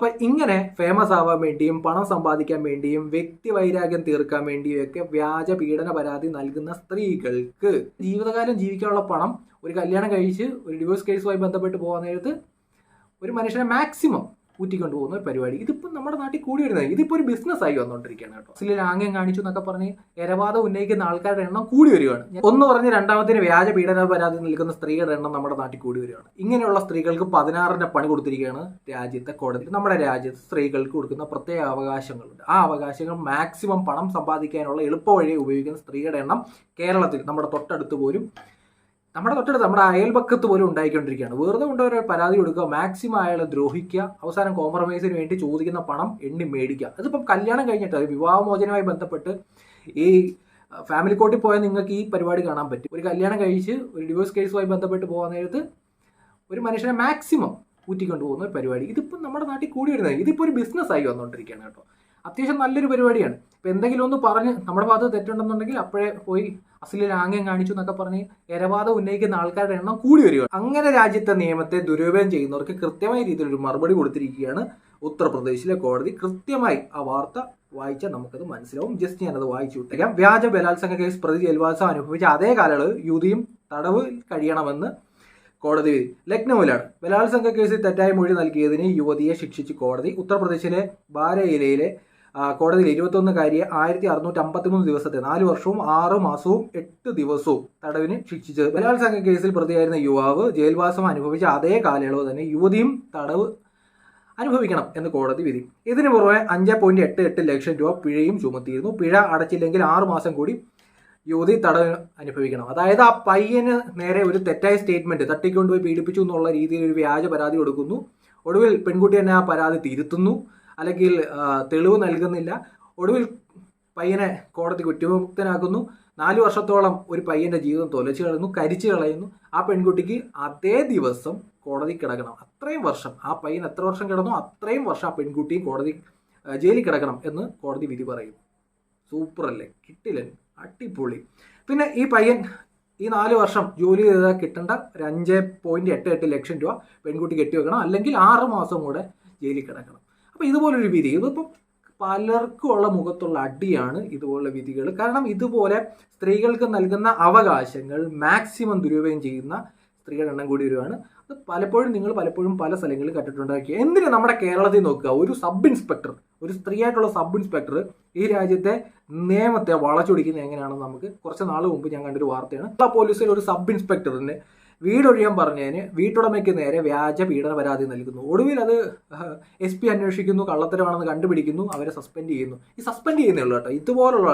അപ്പൊ ഇങ്ങനെ ഫേമസ് ആവാൻ വേണ്ടിയും പണം സമ്പാദിക്കാൻ വേണ്ടിയും വ്യക്തി വൈരാഗ്യം തീർക്കാൻ വേണ്ടിയും ഒക്കെ വ്യാജ പീഡന പരാതി നൽകുന്ന സ്ത്രീകൾക്ക് ജീവിതകാലം ജീവിക്കാനുള്ള പണം ഒരു കല്യാണം കഴിച്ച് ഒരു ഡിവോഴ്സ് കേസുമായി ബന്ധപ്പെട്ട് പോകാൻ നേരത്ത് ഒരു മനുഷ്യനെ മാക്സിമം ഊറ്റിക്കൊണ്ട് പോകുന്ന ഒരു പരിപാടി. ഇതിപ്പോൾ നമ്മുടെ നാട്ടിൽ കൂടി വരുന്നത് ഇതിപ്പോൾ ഒരു ബിസിനസ് ആയി വന്നുകൊണ്ടിരിക്കുകയാണ് കേട്ടോ. സിലിൽ ആംഗ്യം കാണിച്ചു എന്നൊക്കെ പറഞ്ഞ് എരവാദം ഉന്നയിക്കുന്ന ആൾക്കാരുടെ എണ്ണം കൂടി വരികയാണ്. ഒന്ന് പറഞ്ഞ് രണ്ടാമത്തിന് വ്യാജ പീഡന പരാതി നിൽക്കുന്ന സ്ത്രീകളുടെ എണ്ണം നമ്മുടെ നാട്ടിൽ കൂടി വരികയാണ്. ഇങ്ങനെയുള്ള സ്ത്രീകൾക്ക് പതിനാറിന്റെ പണി കൊടുത്തിരിക്കുകയാണ് രാജ്യത്തെ കോടതി. നമ്മുടെ രാജ്യത്ത് സ്ത്രീകൾക്ക് കൊടുക്കുന്ന പ്രത്യേക അവകാശങ്ങളുണ്ട്. ആ അവകാശങ്ങൾ മാക്സിമം പണം സമ്പാദിക്കാനുള്ള എളുപ്പ വഴി ഉപയോഗിക്കുന്ന സ്ത്രീകളുടെ എണ്ണം കേരളത്തിൽ നമ്മുടെ തൊട്ടടുത്ത് പോലും നമ്മുടെ തൊട്ടടുത്ത് നമ്മുടെ അയൽപക്കത്ത് പോലും ഉണ്ടായിക്കൊണ്ടിരിക്കുകയാണ്. വെറുതെ കൊണ്ട് ഒരു പരാതി കൊടുക്കുക മാക്സിമം അയാളെ ദ്രോഹിക്കുക അവസാനം കോംപ്രമൈസിന് വേണ്ടി ചോദിക്കുന്ന പണം എണ്ണി മേടിക്കുക. അതിപ്പം കല്യാണം കഴിഞ്ഞിട്ട് വിവാഹമോചനവുമായി ബന്ധപ്പെട്ട് ഈ ഫാമിലി കോർട്ടിൽ പോയാൽ നിങ്ങൾക്ക് ഈ പരിപാടി കാണാൻ പറ്റും. ഒരു കല്യാണം കഴിച്ച് ഒരു ഡിവോഴ്സ് കേസുമായി ബന്ധപ്പെട്ട് പോകാൻ നേരത്ത് ഒരു മനുഷ്യനെ മാക്സിമം ഊറ്റിക്കൊണ്ട് പോകുന്ന ഒരു പരിപാടി. ഇതിപ്പം നമ്മുടെ നാട്ടിൽ കൂടി വരുന്നത് ഇതിപ്പോൾ ഒരു ബിസിനസ്സായി വന്നുകൊണ്ടിരിക്കുകയാണ് കേട്ടോ. അത്യാവശ്യം നല്ലൊരു പരിപാടിയാണ്. ഇപ്പം എന്തെങ്കിലും ഒന്ന് പറഞ്ഞ് നമ്മുടെ ഭാഗത്ത് തെറ്റുണ്ടെന്നുണ്ടെങ്കിൽ അപ്പോഴേ പോയി അസലിൽ ആംഗ്യം കാണിച്ചു എന്നൊക്കെ പറഞ്ഞ് എരവാദം ഉന്നയിക്കുന്ന ആൾക്കാരുടെ എണ്ണം കൂടി വരിക. അങ്ങനെ രാജ്യത്തെ നിയമത്തെ ദുരുപയോഗം ചെയ്യുന്നവർക്ക് കൃത്യമായ രീതിയിൽ ഒരു മറുപടി കൊടുത്തിരിക്കുകയാണ് ഉത്തർപ്രദേശിലെ കോടതി. കൃത്യമായി ആ വാർത്ത വായിച്ചാൽ നമുക്കത് മനസ്സിലാവും. ജസ്റ്റ് ഞാനത് വായിച്ചു വിട്ടേക്കാം. വ്യാജ ബലാത്സംഗ കേസ് പ്രതി ജയിൽവാസം അനുഭവിച്ച അതേ കാലയളവ് യുവതിയും തടവ് കഴിയണമെന്ന് കോടതി വിധി ലക്നൌവിലാണ്. ബലാത്സംഗ കേസിൽ തെറ്റായ മൊഴി നൽകിയതിന് യുവതിയെ ശിക്ഷിച്ച് കോടതി. ഉത്തർപ്രദേശിലെ ബാരയിലയിലെ ആ, ഇരുപത്തൊന്ന് ഇരുപത്തൊന്നുകാരിയെ ആയിരത്തി അറുന്നൂറ്റി അമ്പത്തിമൂന്ന് ദിവസത്തെ നാല് വർഷവും ആറ് മാസവും എട്ട് ദിവസവും തടവിന് ശിക്ഷിച്ചത് ബലാത്സംഗ കേസിൽ പ്രതിയായിരുന്ന യുവാവ് ജയിൽവാസം അനുഭവിച്ച അതേ കാലയളവ് തന്നെ യുവതിയും തടവ് അനുഭവിക്കണം എന്ന് കോടതി വിധി. ഇതിനു പുറമെ അഞ്ച് പോയിന്റ് എട്ട് എട്ട് ലക്ഷം രൂപ പിഴയും ചുമത്തിയിരുന്നു. പിഴ അടച്ചില്ലെങ്കിൽ ആറു മാസം കൂടി യുവതി തടവ് അനുഭവിക്കണം. അതായത് ആ പയ്യന് നേരെ ഒരു തെറ്റായ സ്റ്റേറ്റ്മെന്റ് തട്ടിക്കൊണ്ടുപോയി പീഡിപ്പിച്ചു എന്നുള്ള രീതിയിൽ ഒരു വ്യാജ പരാതി കൊടുക്കുന്നു. ഒടുവിൽ പെൺകുട്ടി തന്നെ ആ പരാതി തിരുത്തുന്നു. അല്ലെങ്കിൽ തെളിവ് നൽകുന്നില്ല. ഒടുവിൽ പയ്യനെ കോടതി കുറ്റവിമുക്തനാക്കുന്നു നാല് വർഷത്തോളം ഒരു പയ്യന്റെ ജീവിതം തൊലച്ചു കളയുന്നു കരിച്ചു കളയുന്നു. ആ പെൺകുട്ടിക്ക് അതേ ദിവസം കോടതി കിടക്കണം. അത്രയും വർഷം ആ പയ്യൻ എത്ര വർഷം കിടന്നു അത്രയും വർഷം ആ പെൺകുട്ടിയും കോടതി ജയിലിൽ കിടക്കണം എന്ന് കോടതി വിധി പറയും സൂപ്പർ അല്ലേ? കിട്ടില്ല? അടിപൊളി. പിന്നെ ഈ പയ്യൻ ഈ നാല് വർഷം ജോലി ചെയ്താൽ കിട്ടേണ്ട ഒരു അഞ്ച് പോയിന്റ് എട്ട് എട്ട് ലക്ഷം രൂപ പെൺകുട്ടി കെട്ടിവെക്കണം. അല്ലെങ്കിൽ ആറ് മാസം കൂടെ ജയിലിൽ കിടക്കണം. അപ്പോൾ ഇതുപോലൊരു വിധി. ഇതിപ്പം പലർക്കും ഉള്ള മുഖത്തുള്ള അടിയാണ് ഇതുപോലുള്ള വിധികൾ. കാരണം ഇതുപോലെ സ്ത്രീകൾക്ക് നൽകുന്ന അവകാശങ്ങൾ മാക്സിമം ദുരുപയോഗം ചെയ്യുന്ന സ്ത്രീകളുടെ എണ്ണം കൂടി വരുവാണ്. അത് പലപ്പോഴും നിങ്ങൾ പലപ്പോഴും പല സ്ഥലങ്ങളിൽ കണ്ടിട്ടുണ്ടാക്കി എന്തിനു നമ്മുടെ കേരളത്തിൽ നോക്കുക? ഒരു സബ് ഇൻസ്പെക്ടർ ഒരു സ്ത്രീയായിട്ടുള്ള സബ് ഇൻസ്പെക്ടർ ഈ രാജ്യത്തെ നിയമത്തെ വളച്ചൊടിക്കുന്നത് എങ്ങനെയാണെന്ന് നമുക്ക് കുറച്ച് നാൾ മുമ്പ് ഞാൻ കണ്ടൊരു വാർത്തയാണ്. പോലീസിൽ ഒരു സബ് ഇൻസ്പെക്ടറിന് വീടൊഴിയാൻ പറഞ്ഞതിന് വീട്ടുടമയ്ക്ക് നേരെ വ്യാജ പീഡന പരാതി നൽകുന്നു. ഒടുവിൽ അത് എസ് പി അന്വേഷിക്കുന്നു കള്ളത്തരമാണെന്ന് കണ്ടുപിടിക്കുന്നു അവരെ സസ്പെൻഡ് ചെയ്യുന്നു. ഈ സസ്പെൻഡ് ചെയ്യുന്നേ ഉള്ളൂ കേട്ടോ. ഇതുപോലുള്ള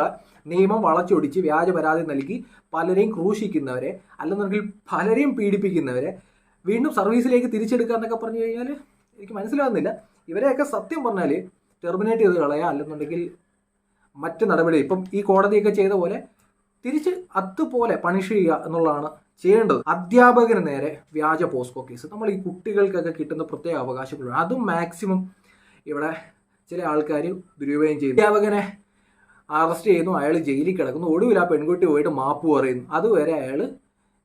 നിയമം വളച്ചൊടിച്ച് വ്യാജ പരാതി നൽകി പലരെയും ക്രൂശിക്കുന്നവരെ അല്ലെന്നുണ്ടെങ്കിൽ പലരെയും പീഡിപ്പിക്കുന്നവരെ വീണ്ടും സർവീസിലേക്ക് തിരിച്ചെടുക്കുക എന്നൊക്കെ പറഞ്ഞു കഴിഞ്ഞാൽ എനിക്ക് മനസ്സിലാകുന്നില്ല ഇവരെയൊക്കെ സത്യം പറഞ്ഞാൽ ടെർമിനേറ്റ് ചെയ്ത് കളയുക അല്ലെന്നുണ്ടെങ്കിൽ മറ്റ് നടപടി ഇപ്പം ഈ കോടതിയൊക്കെ ചെയ്ത പോലെ തിരിച്ച് അതുപോലെ പണിഷ് ചെയ്യുക എന്നുള്ളതാണ് ചെയ്യേണ്ടത്. അധ്യാപകന് നേരെ വ്യാജ പോസ്കോ കേസ്. നമ്മൾ ഈ കുട്ടികൾക്കൊക്കെ കിട്ടുന്ന പ്രത്യേക അവകാശങ്ങളുണ്ട് അതും മാക്സിമം ഇവിടെ ചില ആൾക്കാർ ദുരുപയോഗം ചെയ്യുന്നു. അധ്യാപകനെ അറസ്റ്റ് ചെയ്യുന്നു. അയാൾ ജയിലിൽ കിടക്കുന്നു. ഒടുവിൽ ആ പെൺകുട്ടി പോയിട്ട് മാപ്പ് പറയുന്നു. അതുവരെ അയാൾ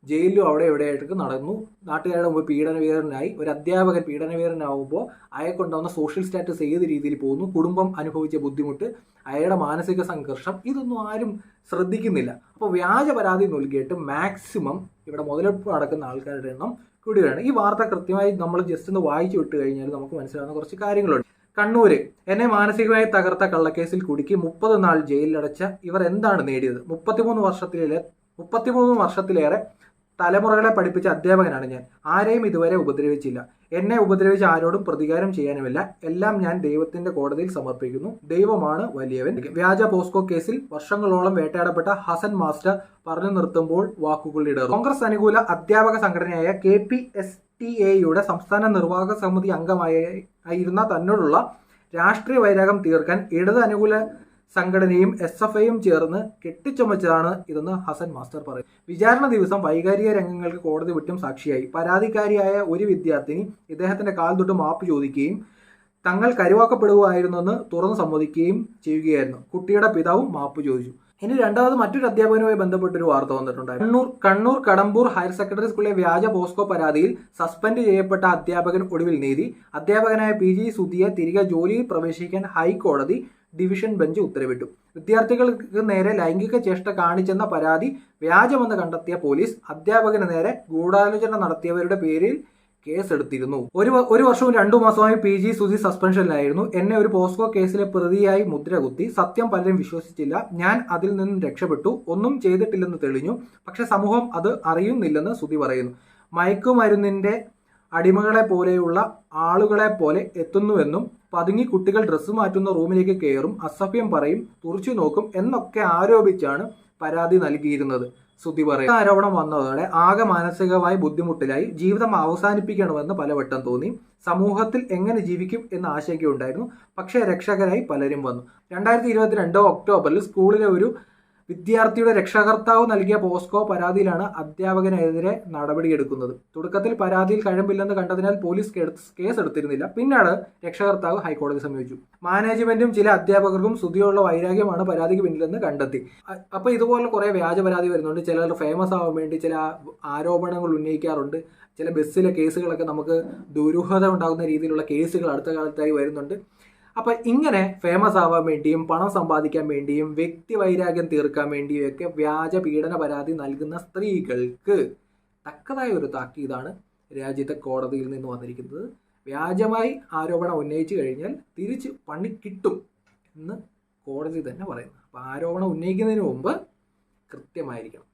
ജയിലിലും അവിടെ എവിടെയായിട്ടൊക്കെ നടന്നു. നാട്ടുകാരുടെ മുമ്പ് പീഡനവീരനായി. ഒരു അധ്യാപകൻ പീഡനവീരനാവുമ്പോൾ അയാൾക്കുണ്ടാവുന്ന സോഷ്യൽ സ്റ്റാറ്റസ് ഏത് രീതിയിൽ പോകുന്നു? കുടുംബം അനുഭവിച്ച ബുദ്ധിമുട്ട് അയാളുടെ മാനസിക സംഘർഷം ഇതൊന്നും ആരും ശ്രദ്ധിക്കുന്നില്ല. അപ്പോൾ വ്യാജ പരാതി നൽകിയിട്ട് മാക്സിമം ഇവിടെ മുതലെടുപ്പ് നടക്കുന്ന ആൾക്കാരുടെ എണ്ണം കൂടുകയാണ് ഈ വാർത്ത കൃത്യമായി നമ്മൾ ജസ്റ്റ് ഒന്ന് വായിച്ചു വിട്ട് കഴിഞ്ഞാൽ നമുക്ക് മനസ്സിലാവുന്ന കുറച്ച് കാര്യങ്ങളുണ്ട്. കണ്ണൂര് എന്നെ മാനസികമായി തകർത്ത കള്ളക്കേസിൽ കുടുക്കി മുപ്പത് നാൾ ജയിലിലടച്ച ഇവർ എന്താണ് നേടിയത്? മുപ്പത്തിമൂന്ന് വർഷത്തിലെ മുപ്പത്തിമൂന്ന് വർഷത്തിലേറെ തലമുറകളെ പഠിപ്പിച്ച അധ്യാപകനാണ് ഞാൻ. ആരെയും ഇതുവരെ ഉപദ്രവിച്ചില്ല. എന്നെ ഉപദ്രവിച്ച ആരോടും പ്രതികാരം ചെയ്യാനുമില്ല. എല്ലാം ഞാൻ ദൈവത്തിന്റെ കോടതിയിൽ സമർപ്പിക്കുന്നു. ദൈവമാണ് വലിയവൻ. വ്യാജ പോസ്കോ കേസിൽ വർഷങ്ങളോളം വേട്ടയാടപ്പെട്ട ഹസൻ മാസ്റ്റർ പറഞ്ഞു നിർത്തുമ്പോൾ വാക്കുകൾ ഇടറും. കോൺഗ്രസ് അനുകൂല അധ്യാപക സംഘടനയായ കെ പി എസ് ടി എയുടെ സംസ്ഥാന നിർവാഹക സമിതി അംഗമായ ആയിരുന്ന തന്നോടുള്ള രാഷ്ട്രീയ വൈരാഗം തീർക്കാൻ ഇടത് അനുകൂല സംഘടനയും എസ് എഫ് ഐയും ചേർന്ന് കെട്ടിച്ചമച്ചതാണ് ഇതെന്ന് ഹസൻ മാസ്റ്റർ പറയും. വിചാരണ ദിവസം വൈകാരിക രംഗങ്ങൾക്ക് കോടതി വിട്ടും സാക്ഷിയായി. പരാതിക്കാരിയായ ഒരു വിദ്യാർത്ഥിനി ഇദ്ദേഹത്തിന്റെ കാൽ തൊട്ട് മാപ്പ് ചോദിക്കുകയും തങ്ങൾ കരുവാക്കപ്പെടുകയായിരുന്നെന്ന് തുറന്നു സമ്മതിക്കുകയും ചെയ്യുകയായിരുന്നു. കുട്ടിയുടെ പിതാവും മാപ്പ് ചോദിച്ചു. ഇനി രണ്ടാമത് മറ്റൊരു അധ്യാപകനുമായി ബന്ധപ്പെട്ടൊരു വാർത്ത വന്നിട്ടുണ്ടായിരുന്നു. കണ്ണൂർ കണ്ണൂർ കടമ്പൂർ ഹയർ സെക്കൻഡറി സ്കൂളിലെ വ്യാജ പോസ്കോ പരാതിയിൽ സസ്പെൻഡ് ചെയ്യപ്പെട്ട അധ്യാപകൻ ഒടുവിൽ നീതി. അധ്യാപകനായ പി ജി സുധിയെ തിരികെ ജോലിയിൽ പ്രവേശിക്കാൻ ഹൈക്കോടതി ഡിവിഷൻ ബെഞ്ച് ഉത്തരവിട്ടു. വിദ്യാർത്ഥികൾക്ക് നേരെ ലൈംഗിക ചേഷ്ട കാണിച്ചെന്ന പരാതി വ്യാജമെന്ന് കണ്ടെത്തിയ പോലീസ് അധ്യാപകന് നേരെ ഗൂഢാലോചന നടത്തിയവരുടെ പേരിൽ കേസെടുത്തിരുന്നു. ഒരു ഒരു വർഷവും രണ്ടു മാസമായി പി ജി സുധി സസ്പെൻഷനിലായിരുന്നു. എന്നെ ഒരു പോസ്കോ കേസിലെ പ്രതിയായി മുദ്രകുത്തി സത്യം പലരും വിശ്വസിച്ചില്ല. ഞാൻ അതിൽ നിന്നും രക്ഷപ്പെട്ടു. ഒന്നും ചെയ്തിട്ടില്ലെന്ന് തെളിഞ്ഞു. പക്ഷെ സമൂഹം അത് അറിയുന്നില്ലെന്ന് സുധി പറയുന്നു. മയക്കുമരുന്നിന്റെ അടിമകളെ പോലെയുള്ള ആളുകളെ പോലെ എത്തുന്നുവെന്നും പതുങ്ങി കുട്ടികൾ ഡ്രസ്സ് മാറ്റുന്ന റൂമിലേക്ക് കയറും അസഭ്യം പറയും തുറച്ചു നോക്കും എന്നൊക്കെ ആരോപിച്ചാണ് പരാതി നൽകിയിരുന്നത്. ശ്രുതി പറയും ആരോപണം വന്നതോടെ ആകെ മാനസികമായി ബുദ്ധിമുട്ടിലായി. ജീവിതം അവസാനിപ്പിക്കണമെന്ന് പലവട്ടം തോന്നി. സമൂഹത്തിൽ എങ്ങനെ ജീവിക്കും എന്ന ആശങ്കയുണ്ടായിരുന്നു. പക്ഷേ രക്ഷകരായി പലരും വന്നു. രണ്ടായിരത്തി ഇരുപത്തിരണ്ട് ഒക്ടോബറിൽ സ്കൂളിലെ ഒരു വിദ്യാർത്ഥിയുടെ രക്ഷാകർത്താവ് നൽകിയ പോസ്കോ പരാതിയിലാണ് അധ്യാപകനെതിരെ നടപടിയെടുക്കുന്നത്. തുടക്കത്തിൽ പരാതിയിൽ കഴമ്പില്ലെന്ന് കണ്ടതിനാൽ പോലീസ് കേസ് എടുത്തിരുന്നില്ല പിന്നീട് രക്ഷാകർത്താവ് ഹൈക്കോടതി സമീപിച്ചു. മാനേജ്മെന്റും ചില അധ്യാപകർക്കും സ്തുതിയുള്ള വൈരാഗ്യമാണ് പരാതിക്ക് പിന്നിലെന്ന് കണ്ടെത്തി. അപ്പൊ ഇതുപോലെ കുറെ വ്യാജ പരാതി വരുന്നുണ്ട്. ചിലർ ഫേമസ് ആവാൻ വേണ്ടി ചില ആരോപണങ്ങൾ ഉന്നയിക്കാറുണ്ട്. ചില ബസ്സിലെ കേസുകളൊക്കെ നമുക്ക് ദുരൂഹത ഉണ്ടാകുന്ന രീതിയിലുള്ള കേസുകൾ അടുത്ത കാലത്തായി വരുന്നുണ്ട്. അപ്പൊ ഇങ്ങനെ ഫേമസ് ആവാൻ വേണ്ടിയും പണം സമ്പാദിക്കാൻ വേണ്ടിയും വ്യക്തി വൈരാഗ്യം തീർക്കാൻ വേണ്ടിയും ഒക്കെ വ്യാജ പീഡന പരാതി നൽകുന്ന സ്ത്രീകൾക്ക് തക്കതായ ഒരു താക്കീതാണ് രാജ്യത്തെ കോടതിയിൽ നിന്ന് വന്നിരിക്കുന്നത്. വ്യാജമായി ആരോപണം ഉന്നയിച്ചു കഴിഞ്ഞാൽ തിരിച്ച് പണി കിട്ടും എന്ന് കോടതി തന്നെ പറയുന്നു. അപ്പോൾ ആരോപണം ഉന്നയിക്കുന്നതിന് മുമ്പ് കൃത്യമായിരിക്കണം.